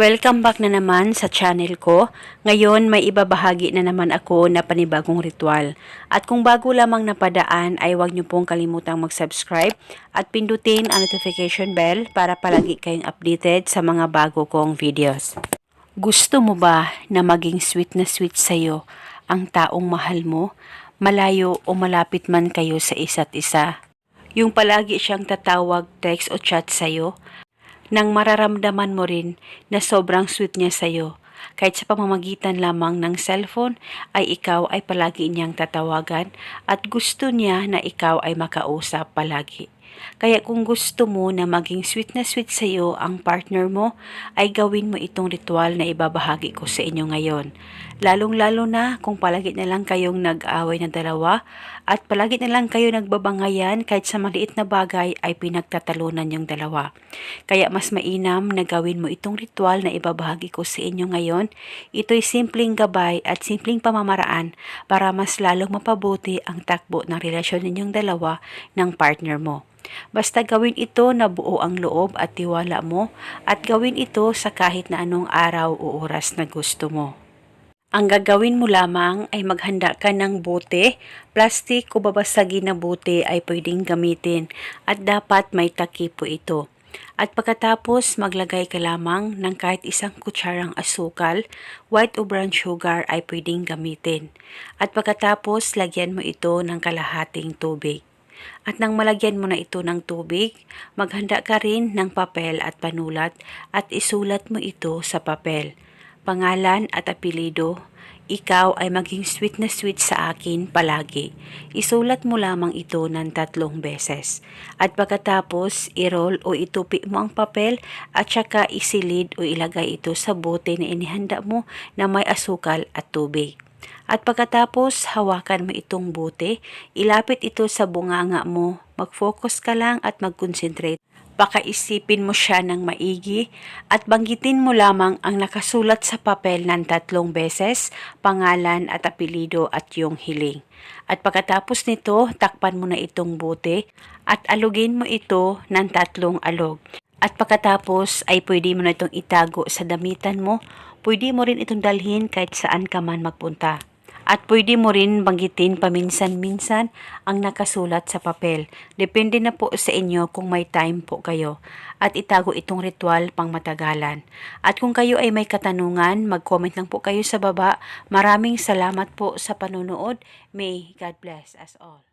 Welcome back na naman sa channel ko. Ngayon may ibabahagi na naman ako na panibagong ritual. At kung bago lamang napadaan ay huwag niyo pong kalimutang mag-subscribe at pindutin ang notification bell para palagi kayong updated sa mga bago kong videos. Gusto mo ba na maging sweet na sweet sa'yo ang taong mahal mo? Malayo o malapit man kayo sa isa't isa? Yung palagi siyang tatawag, text o chat sa'yo? Nang mararamdaman mo rin na sobrang sweet niya sa'yo. Kahit sa pamamagitan lamang ng cellphone ay ikaw ay palagi niyang tatawagan at gusto niya na ikaw ay makausap palagi. Kaya kung gusto mo na maging sweet na sweet sa iyo ang partner mo, ay gawin mo itong ritual na ibabahagi ko sa inyo ngayon. Lalong-lalo na kung palagi na lang kayong nag-away na dalawa at palagi na lang kayo nagbabangayan kahit sa maliit na bagay ay pinagtatalunan yung dalawa. Kaya mas mainam na gawin mo itong ritual na ibabahagi ko sa inyo ngayon. Ito'y simpleng gabay at simpleng pamamaraan para mas lalong mapabuti ang takbo ng relasyon ninyong dalawa ng partner mo. Basta gawin ito na buo ang loob at tiwala mo at gawin ito sa kahit na anong araw o oras na gusto mo. Ang gagawin mo lamang ay maghanda ka ng bote, plastic o babasagin na bote ay pwedeng gamitin at dapat may takip po ito. At pagkatapos maglagay ka lamang ng kahit isang kutsarang asukal, white o brown sugar ay pwedeng gamitin. At pagkatapos lagyan mo ito ng kalahating tubig. At nang malagyan mo na ito ng tubig, maghanda ka rin ng papel at panulat at isulat mo ito sa papel. Pangalan at apelido, ikaw ay maging sweet na sweet sa akin palagi. Isulat mo lamang ito ng tatlong beses. At pagkatapos, i-roll o itupi mo ang papel at saka isilid o ilagay ito sa bote na inihanda mo na may asukal at tubig. At pagkatapos, hawakan mo itong bote, ilapit ito sa bunganga mo, mag-focus ka lang at mag-concentrate. Pakaisipin mo siya ng maigi at banggitin mo lamang ang nakasulat sa papel ng tatlong beses, pangalan at apelido at yung hiling. At pagkatapos nito, takpan mo na itong bote at alugin mo ito ng tatlong alog. At pagkatapos ay pwede mo na itong itago sa damitan mo, pwede mo rin itong dalhin kahit saan ka man magpunta. At pwede mo rin banggitin paminsan-minsan ang nakasulat sa papel. Depende na po sa inyo kung may time po kayo. At itago itong ritual pang matagalan. At kung kayo ay may katanungan, mag-comment lang po kayo sa baba. Maraming salamat po sa panonood. May God bless us all.